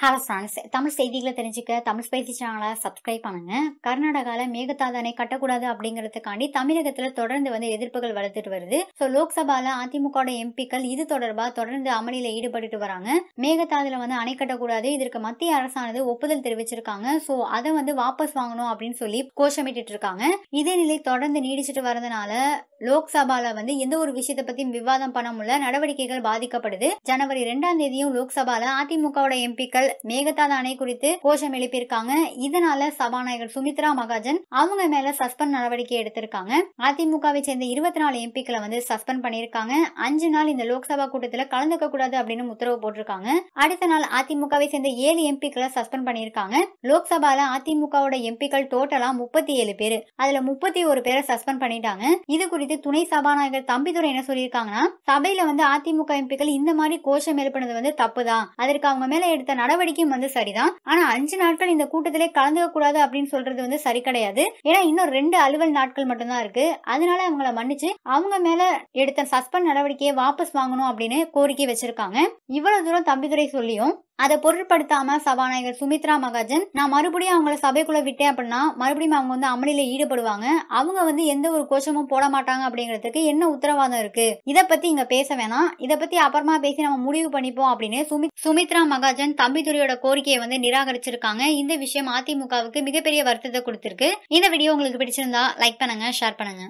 Hello friends Tamil செய்திகளை தெரிஞ்சுக்க Tamil spicy சேனலை சப்ஸ்கிரைப் பண்ணுங்க. கர்நாடகாவில் மேகதாது அணை கட்டக்கூடாது அப்படிங்கிறதுக்காண்டி தமிழகத்தில் தொடர்ந்து வந்து எதிர்ப்புகள் வளர்த்துட்டு வருது. ஸோ லோக்சபால அதிமுக எம்பிக்கள் இது தொடர்பாக தொடர்ந்து அமளியில் ஈடுபட்டு வராங்க. மேகதாதுல வந்து அணை கட்டக்கூடாது. இதற்கு மத்திய அரசானது ஒப்புதல் தெரிவிச்சிருக்காங்க. ஸோ அதை வந்து வாபஸ் வாங்கணும் அப்படின்னு சொல்லி கோஷமிட்டு இருக்காங்க. இதே நிலை தொடர்ந்து நீடிச்சிட்டு வரதுனால லோக்சபால வந்து எந்த ஒரு விஷயத்தை பத்தியும் விவாதம் பண்ண முடியல. நடவடிக்கைகள் பாதிக்கப்படுது. ஜனவரி ரெண்டாம் தேதியும் லோக்சபால அதிமுகவோட எம்பிக்கள் மேகதாது அணை குறித்து கோஷம் எழுப்பியிருக்காங்க. இதனால சபாநாயகர் சுமித்ரா மகாஜன் அவங்க மேல சஸ்பெண்ட் நடவடிக்கை எடுத்திருக்காங்க. அதிமுகவை சேர்ந்த இருபத்தி நாலு எம்பிக்களை வந்து சஸ்பெண்ட் பண்ணிருக்காங்க அஞ்சு நாள் இந்த லோக்சபா கூட்டத்துல கலந்துக்க கூடாது அப்படின்னு உத்தரவு போட்டிருக்காங்க. அடுத்த நாள் அதிமுகவை சேர்ந்த ஏழு எம்பிக்களை சஸ்பெண்ட் பண்ணிருக்காங்க லோக்சபால அதிமுகவோட எம்பிக்கள் டோட்டலா முப்பத்தி ஏழு பேர். அதுல முப்பத்தி ஒரு பேரை சஸ்பெண்ட் பண்ணிட்டாங்க. இது குறித்து துணை சபாநாயகர் தம்பிதுரை என்ன சொல்லியிருக்காங்கன்னா சபையில வந்து அதிமுக எம்பிக்கள் இந்த மாதிரி கோஷம் எழுப்பினது வந்து தப்புதான். அதற்கு அவங்க மேல எடுத்த நடவடிக்கை நடவடிக்கையும் வந்து சரிதான். ஆனா அஞ்சு நாட்கள் இந்த கூட்டத்திலே கலந்துக்க கூடாது அப்படின்னு சொல்றது வந்து சரி கிடையாது. ஏன்னா இன்னும் ரெண்டு அலுவல் நாட்கள் மட்டும்தான் இருக்கு. அதனால அவங்கள மன்னிச்சு அவங்க மேல எடுத்த சஸ்பெண்ட் நடவடிக்கையை வாபஸ் வாங்கணும் அப்படின்னு கோரிக்கை வச்சிருக்காங்க. இவ்வளவு தூரம் தம்பிதுரை சொல்லியும் அதை பொருட்படுத்தாம சபாநாயகர் சுமித்ரா மகாஜன் நான் மறுபடியும் அவங்கள சபைக்குள்ள விட்டேன் அப்படின்னா மறுபடியும் அவங்க வந்து அமளியில ஈடுபடுவாங்க. அவங்க வந்து எந்த ஒரு கோஷமும் போட மாட்டாங்க அப்படிங்கிறதுக்கு என்ன உத்தரவாதம் இருக்கு? இத பத்தி இங்க பேச வேணாம். இத பத்தி அப்புறமா பேசி நம்ம முடிவு பண்ணிப்போம் அப்படின்னு சுமித் சுமித்ரா மகாஜன் தம்பிதுரையோட கோரிக்கையை வந்து நிராகரிச்சிருக்காங்க. இந்த விஷயம் அதிமுகவுக்கு மிகப்பெரிய வருத்தத்தை கொடுத்திருக்கு. இந்த வீடியோ உங்களுக்கு பிடிச்சிருந்தா லைக் பண்ணுங்க ஷேர் பண்ணுங்க.